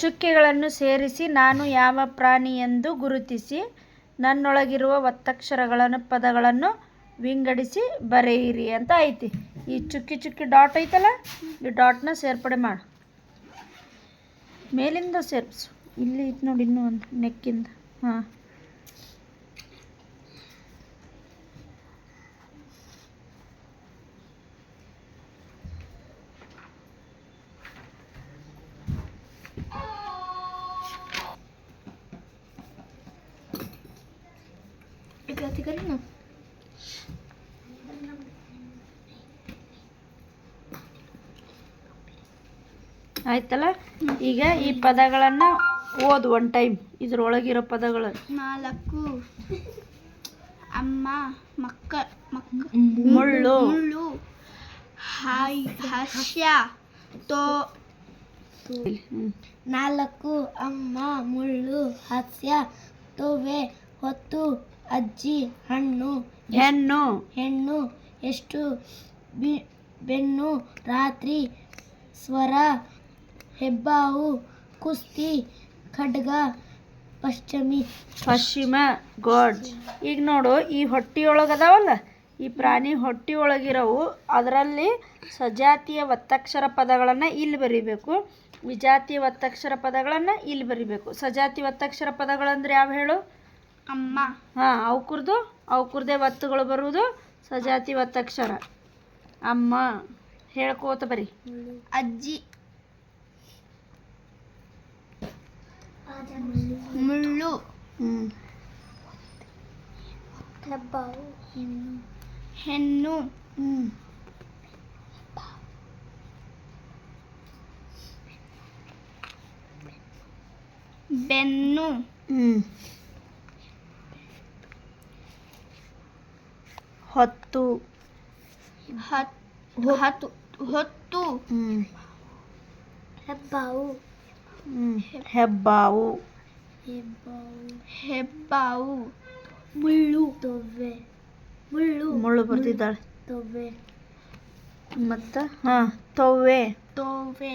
ಚುಕ್ಕೆಗಳನ್ನು ಸೇರಿಸಿ ನಾನು ಯಾವ ಪ್ರಾಣಿ ಎಂದು ಗುರುತಿಸಿ ನನ್ನೊಳಗಿರುವ ಒತ್ತಕ್ಷರಗಳನ್ನು, ಪದಗಳನ್ನು ವಿಂಗಡಿಸಿ ಬರೆಯಿರಿ ಅಂತ ಐತಿ. ಈ ಚುಕ್ಕಿ ಚುಕ್ಕಿ ಡಾಟ್ ಐತಲ್ಲ, ಈ ಡಾಟ್ನ ಸೇರ್ಪಡೆ ಮಾಡು. ಮೇಲಿಂದ ಸೇರ್ಪಿಸು ಇಲ್ಲಿ ಐತೆ ನೋಡಿ ಇನ್ನೂ ಒಂದು ನೆಕ್ಕಿಂದ. ಹಾಂ. ಆಯ್ತಲ್ಲ? ಈಗ ಈ ಪದಗಳನ್ನು ಓದು ಒನ್ ಟೈಮ್ ಇದ್ರೊಳಗಿರೋ ಪದಗಳು. ನಾಲ್ಕು. ಅಮ್ಮ ಮಕ್ಕ ಮಕ್ಕ. ಮುಳ್ಳು. ಮುಳ್ಳು. ಹಾಯ್ ಹಾಸ್ಯ ತೋ. ನಾಲ್ಕು. ಅಮ್ಮ ಮುಳ್ಳು ಹಾಸ್ಯ ತೋವೆ ಹೊತ್ತು. ಅಜ್ಜಿ ಹಣ್ಣು ಹೆಣ್ಣು. ಹೆಣ್ಣು ಎಷ್ಟು ಬಿ- ಬೆನ್ನು ರಾತ್ರಿ ಸ್ವರ ಹೆಬ್ಬಾವು ಕುಸ್ತಿ ಖಡ್ಗ ಪಶ್ಚಿಮಿ. ಪಶ್ಚಿಮ ಗೋಡ್. ಈಗ ನೋಡು ಈ ಹೊಟ್ಟಿಯೊಳಗೆ ಅದಾವಲ್ಲ ಈ ಪ್ರಾಣಿ ಹೊಟ್ಟಿಯೊಳಗಿರೋವು ಅದರಲ್ಲಿ ಸಜಾತಿಯ ಒತ್ತಕ್ಷರ ಪದಗಳನ್ನು ಇಲ್ಲಿ ಬರಿಬೇಕು. ವಿಜಾತಿಯ ಒತ್ತಕ್ಷರ ಪದಗಳನ್ನು ಇಲ್ಲಿ ಬರಿಬೇಕು. ಸಜಾತಿ ಒತ್ತಕ್ಷರ ಪದಗಳಂದ್ರೆ ಯಾವ ಹೇಳು? ಅಮ್ಮ. ಹಾ ಅವಕುರ್ದು ಅವಕುರ್ದೇ ಒತ್ತುಗಳು ಬರುವುದು ಸಜಾತಿ ಒತ್ತಕ್ಷರ ಅಮ್ಮ ಹೇಳ್ಕೋತ ಬರಿ. ಅಜ್ಜಿ. ಮುಳ್ಳು. ಹೆಣ್ಣು. ಹ್ಞೂ ಬೆನ್ನು. ಹೊತ್ತು. ಹತ್ತು ಹತ್ತು. ಹೊತ್ತು ಹೆಬ್ಬಾವು. ಹೆಬ್ಬಾವು. ಹೆಬ್ಬಾವು. ಮುಳ್ಳು. ತೊವ್ವೆ ಮುಳ್ಳು. ಮುಳ್ಳು ಬರ್ತಿದ್ದಾಳೆ. ತೊವ್ವೆ ಮತ್ತು? ಹಾಂ ತೊವ್ವೆ ತೊವೆ.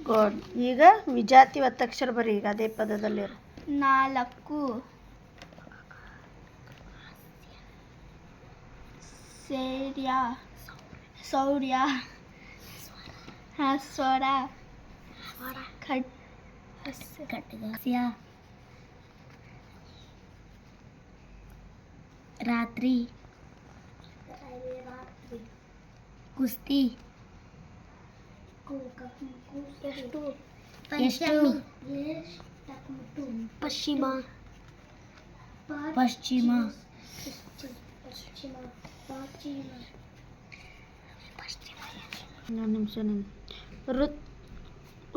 ಗೋಡ್ ಈಗ ವಿಜಾತಿ ಒತ್ತಕ್ಷರ ಬರೀ ಈಗ ಅದೇ ಪದದಲ್ಲಿರೋ. ನಾಲ್ಕು. ಸೇರ್ಯ ಸೌರ್ಯ ಸ್ವರ ಖಡ್ ಖಡ್ಗಸ್ಯ ರಾತ್ರಿ ಕುಸ್ತಿ ಎಷ್ಟು ಪಶ್ಚಿಮ ಪಶ್ಚಿಮ ಇನ್ನೊಂದು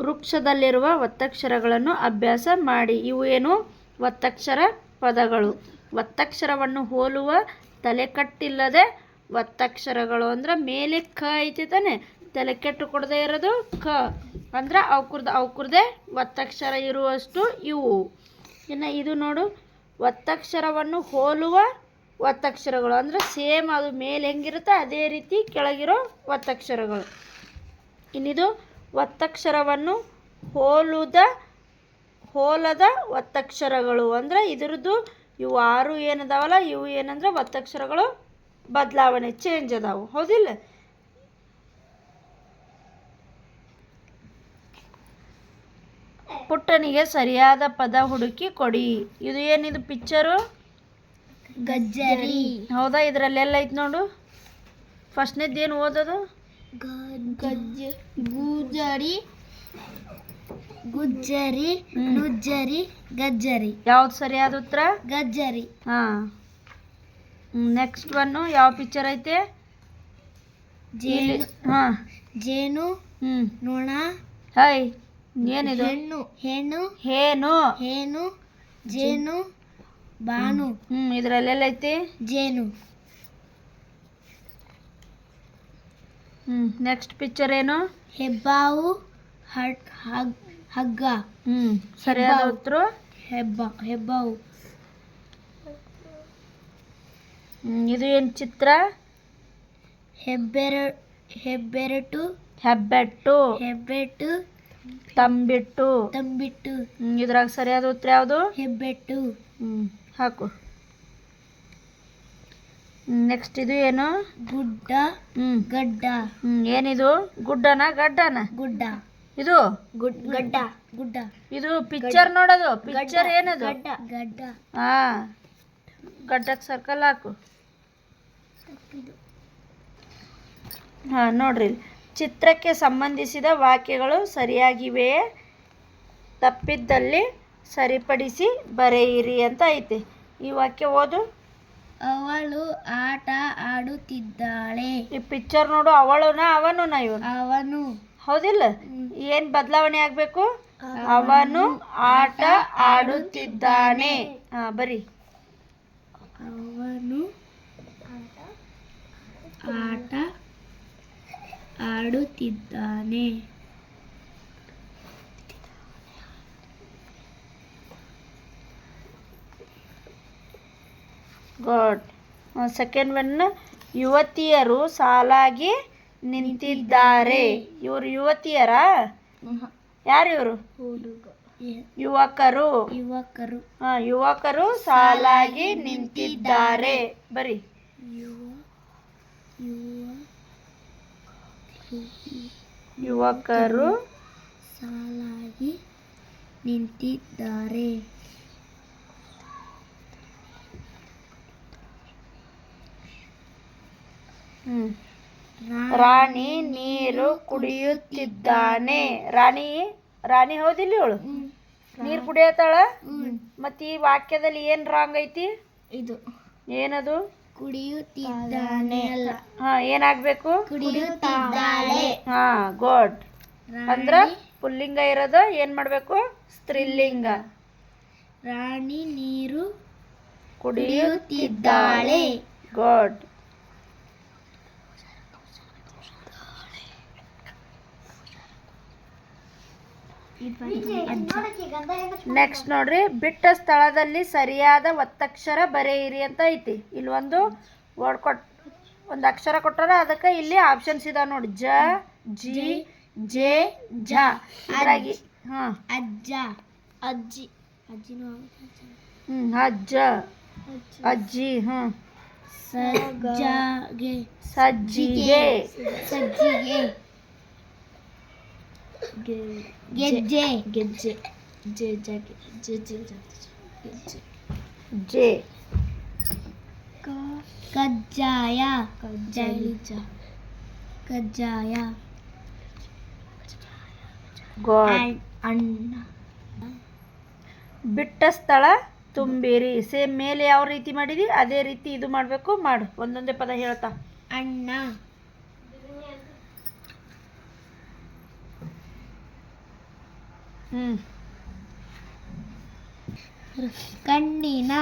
ವೃಕ್ಷದಲ್ಲಿರುವ ಒತ್ತಕ್ಷರಗಳನ್ನು ಅಭ್ಯಾಸ ಮಾಡಿ. ಇವು ಏನು? ಒತ್ತಕ್ಷರ ಪದಗಳು. ಒತ್ತಕ್ಷರವನ್ನು ಹೋಲುವ ತಲೆಕಟ್ಟಿಲ್ಲದೆ ಒತ್ತಕ್ಷರಗಳು ಅಂದ್ರೆ ಮೇಲೆ ಕ ಐತಿ ತಾನೆ? ತಲೆ ಕೆಟ್ಟು ಕೊಡದೇ ಇರೋದು ಕ. ಅಂದ್ರೆ ಅವ್ಕುರ್ದ ಅವ್ಕುರ್ದೆ ಒತ್ತಕ್ಷರ ಇರುವಷ್ಟು ಇವು. ಇನ್ನು ಇದು ನೋಡು. ಒತ್ತಕ್ಷರವನ್ನು ಹೋಲುವ ಒತ್ತಕ್ಷರಗಳು ಅಂದ್ರೆ ಸೇಮ್ ಅದು ಮೇಲೆ ಹೆಂಗಿರುತ್ತೆ, ಅದೇ ರೀತಿ ಕೆಳಗಿರೋ ಒತ್ತಕ್ಷರಗಳು ಇನ್ನಿದು ಒತ್ತಕ್ಷರವನ್ನು ಹೋಲುದ, ಹೋಲದ ಒತ್ತಕ್ಷರಗಳು ಅಂದ್ರೆ ಇದರದ್ದು ಇವು ಆರು ಏನದಾವಲ್ಲ, ಇವು ಏನಂದ್ರೆ ಒತ್ತಕ್ಷರಗಳು ಬದಲಾವಣೆ ಚೇಂಜ್ ಅದಾವು. ಹೌದಿಲ್ಲ? ಪುಟ್ಟನಿಗೆ ಸರಿಯಾದ ಪದ ಹುಡುಕಿ ಕೊಡಿ. ಇದು ಏನಿದು ಪಿಕ್ಚರು ಗಜ್ಜರಿ. ಹೌದಾ ಇದರಲ್ಲೆಲ್ಲ ಐತೆ ನೋಡು. ಫಸ್ಟ್ನೇದು ಏನು ಓದೋದು? ಗಜ್ಜ ಗುಜರಿ ಗುಜ್ಜರಿ ಹ್ಮ್. ನುಜ್ಜರಿ ಗಜ್ಜರಿ. ಯಾವ್ದು ಸರಿಯಾದ ಉತ್ತರ ಗಜ್ಜರಿ. ಹಾಂ. ನೆಕ್ಸ್ಟ್ ಒನ್ನು ಯಾವ ಪಿಕ್ಚರ್ ಐತೆ? ಜೇನು. ಹಾಂ. ಜೇನು ಹ್ಞೂ ನೊಣ ಹೈ ಏನಿದು? ಹೆಣ್ಣು ಹೆಣ್ಣು ಹೇನು. ಹೇನು ಜೇನು ಬಾನು ಹ್ಞೂ ಇದರಲ್ಲೆಲ್ಲ ಐತಿ ಜೇನು ಹ್ಞೂ ನೆಕ್ಸ್ಟ್ ಪಿಕ್ಚರ್ ಏನು ಹೆಬ್ಬಾವು ಹಡ್ ಹಗ್ ಹಗ್ಗ ಹ್ಞೂ ಸರಿಯಾದ ಹೆಬ್ಬಾವು. ಉತ್ತರ ಹೆಬ್ಬ ಹೆಬ್ಬಾವು ಹ್ಮ್, ಇದು ಏನು ಚಿತ್ರ ಹೆಬ್ಬೆರ ಹೆಬ್ಬೆರಟು ಹೆಬ್ಬೆಟ್ಟು ಹೆಬ್ಬೆಟ್ಟು ತಂಬಿಟ್ಟು ತಂಬಿಟ್ಟು ಹ್ಮ್, ಇದ್ರಾಗ ಸರಿಯಾದ ಉತ್ತರ ಯಾವುದು ಹೆಬ್ಬೆಟ್ಟು ಹ್ಮ್ ಹಾಕು. ನೆಕ್ಸ್ಟ್ ಇದು ಏನು? ಗುಡ್ಡ ಹ್ಮ್. ಗಡ್ಡ. ಹ್ಮ್ ಏನಿದು? ಗುಡ್ಡನ ಗಡ್ಡನ? ಗುಡ್ಡ. ಇದು? ಗುಡ್ ಗಡ್ಡ ಗುಡ್ಡ. ಇದು ಪಿಕ್ಚರ್ ನೋಡೋದು. ಪಿಕ್ಚರ್ ಏನದು? ಗಡ್ಡ ಗಡ್ಡ. ಹಾ. ಗಡ್ಡಕ್ಕೆ ಸರ್ಕಲ್ ಹಾಕು. ಹಾ ನೋಡ್ರಿ. ಇಲ್ಲಿ. ಚಿತ್ರಕ್ಕೆ ಸಂಬಂಧಿಸಿದ ವಾಕ್ಯಗಳು ಸರಿಯಾಗಿವೆಯೇ? ತಪ್ಪಿದ್ದಲ್ಲಿ ಸರಿಪಡಿಸಿ ಬರೆಯಿರಿ ಅಂತ ಐತೆ. ಈ ವಾಕ್ಯ ಓದು. ಅವಳು ಆಟ ಆಡುತ್ತಿದ್ದಾಳೆ. ಈ ಪಿಕ್ಚರ್ ನೋಡು ಅವಳುನ ಅವನುನ ಇವನು? ಅವನು. ಹೌದಿಲ್ಲ? ಏನ್ ಬದಲಾವಣೆ ಆಗ್ಬೇಕು? ಅವನು ಆಟ ಆಡುತ್ತಿದ್ದಾನೆ. ಹಾ ಬರಿ. ಅವನು ಆಟ ಆಡುತ್ತಿದ್ದಾನೆ. ಗುಡ್ ಸೆಕೆಂಡ್ ಒನ್ ಯುವತಿಯರು ಸಾಲಾಗಿ ನಿಂತಿದ್ದಾರೆ. ಇವರು ಯುವತಿಯರಾ? ಯಾರು ಇವರು ಯುವಕರು. ಯುವಕರು. ಹಾ ಯುವಕರು ಸಾಲಾಗಿ ನಿಂತಿದ್ದಾರೆ. ಬರಿ. ಯುವ ಯುವ ಯುವಕರು ಸಾಲಾಗಿ ನಿಂತಿದ್ದಾರೆ ಹ್ಮ್ ರಾ- ರಾಣಿ ನೀರು ಕುಡಿಯುತ್ತಿದ್ದಾನೆ. ರಾಣಿ ರಾಣಿ ಹೌದಿಲ್ಲ ಇವಳು. ನೀರು ಕುಡಿಯತ್ತಾಳ? ಮತ್ತೆ ಈ ವಾಕ್ಯದಲ್ಲಿ ಏನ್ ರಾಂಗ್ ಐತಿ? ಇದು. ಏನದು? ಕುಡಿಯುತ್ತಿದ್ದಾನೆ ಅಲ್ಲ. ಹಾ ಏನಾಗ್ಬೇಕು? ಕುಡಿಯುತ್ತಿದ್ದಾಳೆ. ಹಾ ಗೋಡ್ ಅಂದ್ರ ಪುಲ್ಲಿಂಗ ಇರೋದು ಏನ್ ಮಾಡ್ಬೇಕು? ಸ್ತ್ರೀಲಿಂಗ. ರಾಣಿ ನೀರು ಕುಡಿಯುತ್ತಿದ್ದಾಳೆ. ಗುಡ್ ನೆಕ್ಸ್ಟ್ ನೋಡ್ರಿ ಬಿಟ್ಟ ಸ್ಥಳದಲ್ಲಿ ಸರಿಯಾದ ಒತ್ತಕ್ಷರ ಬರೆಯಿರಿ ಅಂತ ಐತಿ. ಇಲ್ಲಿ ಒಂದು ವರ್ಡ್ ಕೊಟ್ ಒಂದು ಅಕ್ಷರ ಕೊಟ್ಟಾರ ಅದಕ್ಕೆ ಇಲ್ಲಿ ಆಪ್ಷನ್ಸ್ ಇದಾವೆ ನೋಡಿ. ಜ ಜಿ ಜೆ ಝ. ಇದ್ರಾಗಿ ಹಾ. ಅಜ್ಜ. ಅಜ್ಜಿ. ಅಜ್ಜಿನೂ ಹ್ಮ್ ಅಜ್ಜ. ಅಜ್ಜಿ. ಸಜ್ಜಗೆ ಸಜ್ಜಿಗೆ. ಸಜ್ಜಿಗೆ. ಗೆಜ್ಜೆ ಗೆಜ್ಜೆ ಜೆ ಜಗೆ ಜೆ ಜೆ ಗೆಜ್ಜೆ ಜೆ ಕಜ್ಜಾಯ ಕಜ್ಜಾಯ ಕಜ್ಜಾಯ ಅಣ್ಣ ಬಿಟ್ಟ ಸ್ಥಳ ತುಂಬಿರಿ. ಸೇಮ್ ಮೇಲೆ ಯಾವ ರೀತಿ ಮಾಡಿದಿ? ಅದೇ ರೀತಿ ಇದು ಮಾಡಬೇಕು. ಮಾಡು. ಒಂದೊಂದೇ ಪದ ಹೇಳ್ತಾ. ಅಣ್ಣ ಕಣ್ಣಿನ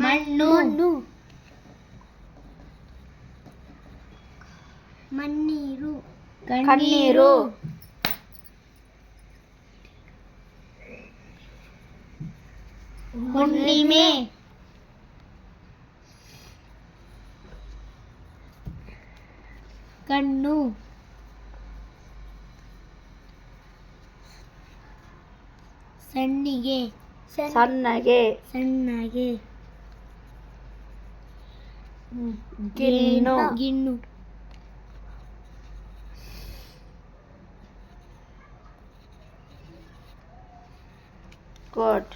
ಮಣ್ಣು ಮಣ್ಣೀರು ಕಣ್ಣೀರು ಹುಣ್ಣಿಮೆ ಕಣ್ಣು ಸಣ್ಣಿಗೆ. ಸಣ್ಣಗೆ. ಸಣ್ಣಗೆ. ಗಿಣ್ಣು. ಗಿಣ್ಣು. ಗುಡ್